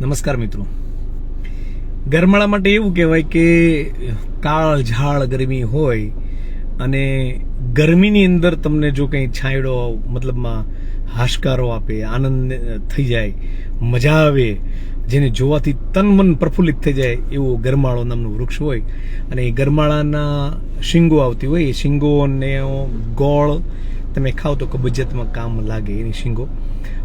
નમસ્કાર મિત્રો. ગરમાળા માટે એવું કહેવાય કે કાળ, ઝાળ, ગરમી હોય અને ગરમીની અંદર તમને જો કંઈ છાંયડો, મતલબમાં હાશકારો આપે, આનંદ થઈ જાય, મજા આવે, જેને જોવાથી તન મન પ્રફુલ્લિત થઈ જાય, એવો ગરમાળો નામનું વૃક્ષ હોય. અને એ ગરમાળાના શીંગો આવતી હોય, એ શીંગોને ગોળ, તમે ખાઓ તો કબજિયાતમાં કામ લાગે એની શીંગો.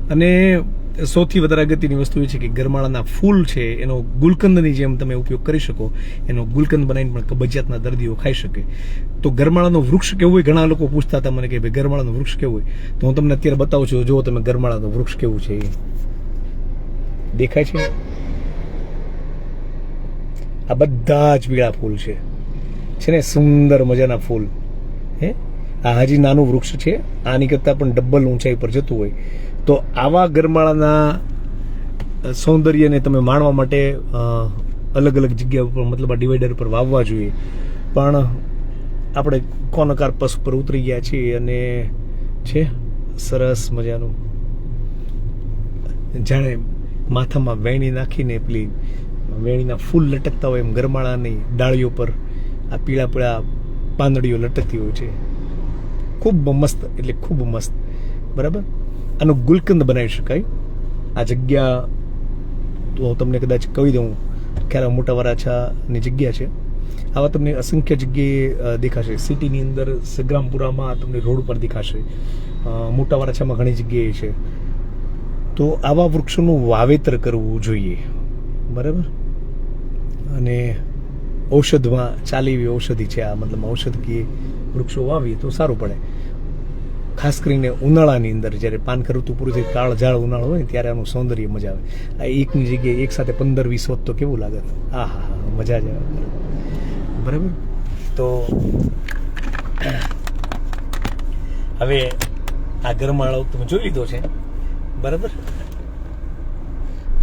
અને સૌથી વધારે અગત્યની વસ્તુ એ છે કે ગરમાળાના ફૂલ છે, એનો ગુલકંદની જેમ તમે ઉપયોગ કરી શકો, એનો ગુલકંદ બનાવીને પણ કબજિયાતના દર્દીઓ ખાઈ શકે. તો ગરમાળાનો વૃક્ષ કેવું હોય? ઘણા લોકો પૂછતા હતા મને કે ભાઈ ગરમાળાનું વૃક્ષ કેવું હોય? તો હું તમને અત્યારે બતાવું છું જો તમે ગરમાળાનું વૃક્ષ કેવું છે. દેખાય છે? આ બધા જ પીળા ફૂલ છે. છે ને? સુંદર મજાના ફૂલ. હે? આ હજી નાનું વૃક્ષ છે. આની કરતાં પણ ડબલ ઊંચાઈ પર જતું હોય. તો આવા ગરમાળાના સૌંદર્યને તમે માણવા માટે અલગ અલગ જગ્યા ઉપર, મતલબ આ ડિવાઈડર પર વાવવા જોઈએ. પણ આપણે કોનકાર પસ પર ઉતરી ગયા છીએ અને છે, સરસ મજાનું. જાણે માથામાં વેણી નાખીને પેલી વેણીના ફૂલ લટકતા હોય એમ ગરમાળાની ડાળીઓ પર આ પીળા પીળા પાંદડીઓ લટકતી હોય છે. ખૂબ મસ્ત, એટલે ખૂબ મસ્ત. બરાબર? આનું ગુલકંદ બનાવી શકાય. આ જગ્યા, તો તમને કદાચ કહી દઉં ક્યારે મોટા વરાછાની જગ્યા છે. આવા તમને અસંખ્ય જગ્યાએ દેખાશે. સિટીની અંદર સગ્રામપુરામાં તમને રોડ પર દેખાશે. મોટા વરાછામાં ઘણી જગ્યાએ છે. તો આવા વૃક્ષોનું વાવેતર કરવું જોઈએ. બરાબર? અને ઔષધમાં ચાલી એવી ઔષધિ છે આ, મતલબ ઔષધકીય વૃક્ષો વાવીએ તો સારું પડે. ખાસ કરીને ઉનાળાની અંદર જ્યારે પાનખર ઋતુ પૂરું થઈ, કાળ ઝાળ ઉનાળો હોય ત્યારે આનું સૌંદર્ય મજા આવે. આ એકની જગ્યાએ એક સાથે પંદર વીસ હોત તો કેવું લાગે? આ હા હા, મજા જ આવે. બરાબર? તો હવે આ ગરમાળો તમે જોઈ લીધો છે. બરાબર?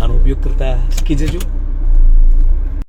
આનો ઉપયોગ કરતા શીખી જજો.